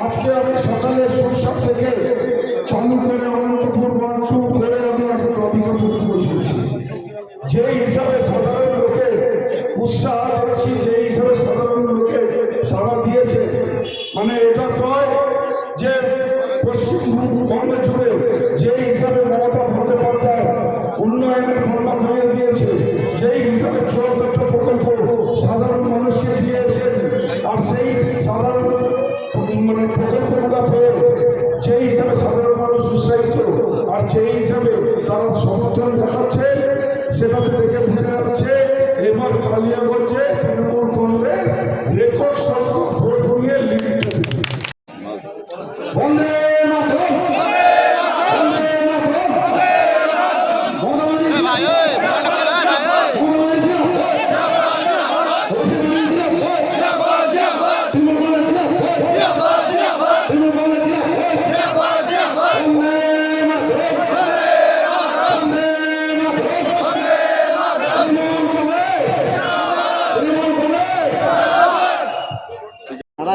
আজকে আমি সকালে সরষা থেকে চালু করে অনন্তপুর ওয়ান করে আমি এখন অভিজ্ঞতা পৌঁছেছি যে হিসাবে সাধারণ লোকের উৎসাহ দেখছি সেটাতে দেখে বোঝা যাচ্ছে এবার কালিয়াগঞ্জে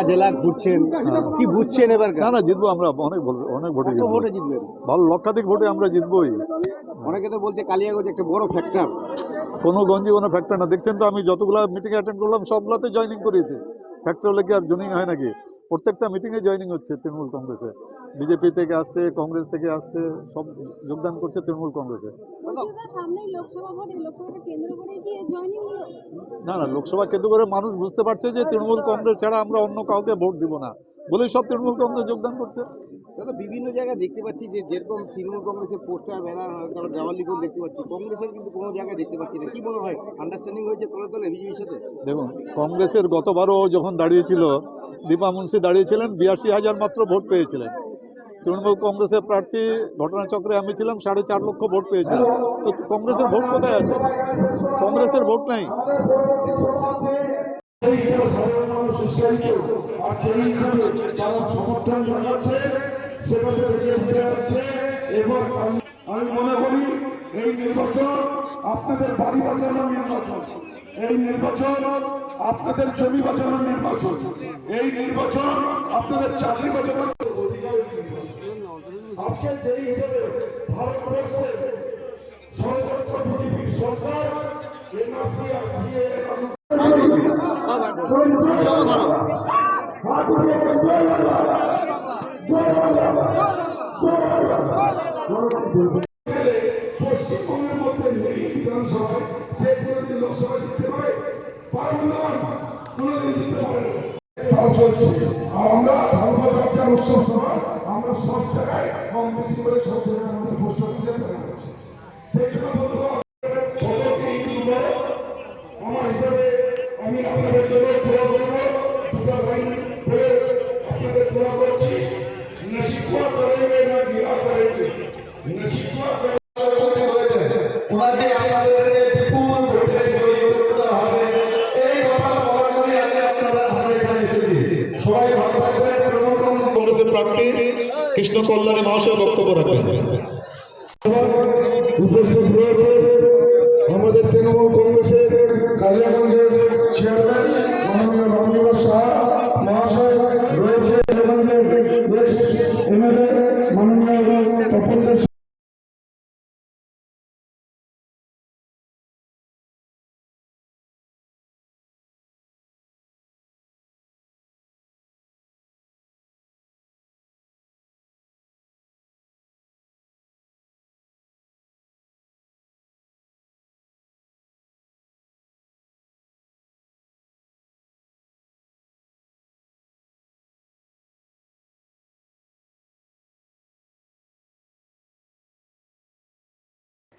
জেলা ঘুরছেন কি বুঝছেন এবার? না না জিতবো আমরা অনেক অনেক ভোটে জিতবো। ভোটে জিতবেন। ভালো লক্ষাধিক ভোটে আমরা জিতবোই। অনেকে তো বলছে কালিয়াগঞ্জ একটা বড় ফ্যাক্টর কোনো গঞ্জি কোনো ফ্যাক্টর না। দেখছেন তো আমি যতগুলো মিটিং অ্যাটেন্ড করলাম সবগুলোতে জয়েনিং করেছে ফ্যাক্টর হলে কি আর জয়েনিং হয় নাকি? প্রত্যেকটা মিটিংয়ে জয়েনিং হচ্ছে তৃণমূল কংগ্রেসে। বিজেপি থেকে আসছে কংগ্রেস থেকে আসছে সব যোগদান করছে তৃণমূল কংগ্রেসে। বন্ধুরা, সামনেই লোকসভা ভোট এই লোকসভাকে কেন্দ্র করে কি জয়েনিং হলো? না না লোকসভা কেন্দ্র করে মানুষ বুঝতে পারছে যে তৃণমূল কংগ্রেস ছাড়া আমরা অন্য কাউকে ভোট দিব না। বলেই সব তৃণমূল কংগ্রেস যোগদান করছে। দাদা বিভিন্ন জায়গায় দেখতে পাচ্ছি যে যেরকম তৃণমূল কংগ্রেসের পোস্টার ব্যানার তারপর দেওয়াল লিখেও দেখতে পাচ্ছি। কংগ্রেসের কিন্তু কোনো জায়গায় দেখতে পাচ্ছি না। কি মনে হয় আন্ডারস্ট্যান্ডিং হয়েছে তলে তলে বিজেপির সাথে? দেখুন কংগ্রেসের গতবারও যখন দাঁড়িয়েছিল দীপা মুন্সি দাঁড়িয়েছিলেন বিরাশি হাজার মাত্র ভোট পেয়েছিলেন। তৃণমূল কংগ্রেসের প্রার্থী ঘটনাচক্রে আমি ছিলাম, সাড়ে চার লক্ষ ভোট পেয়েছিলাম। তো কংগ্রেসের ভোট কোথায় আছে? কংগ্রেসের ভোট নাই। সমর্থন কাল- আমি মনে করি এই নির্বাচন আপনাদের বাড়ি বাঁচানোর নির্বাচন। এই নির্বাচন আপনাদের জমি বাঁচানোর নির্বাচন। এই নির্বাচন আপনাদের চাকরি বাঁচানোর আজকে যে হিসেবে ভারতবর্ষে সর্বত্র বিজেপির সরকার এনআরসি আর সিএ পশ্চিমবঙ্গের মধ্যে নেই বিধানসভায়, সে কোনোদিন লোকসভা জিততে পারে পারবে না কোনোদিন জিততে পারে তাও চলছে। আর আমরা ধর্মযাত্রার উৎসব সময় আমরা সব জায়গায় কম বেশি করে সব জায়গায় আমাদের পোস্ট অফিসে সেই জন্য কৃষ্ণ কল্যাণে মহাশয় বক্তব্য রাখবেন। আমাদের তৃণমূল কংগ্রেসের কালিয়াগঞ্জের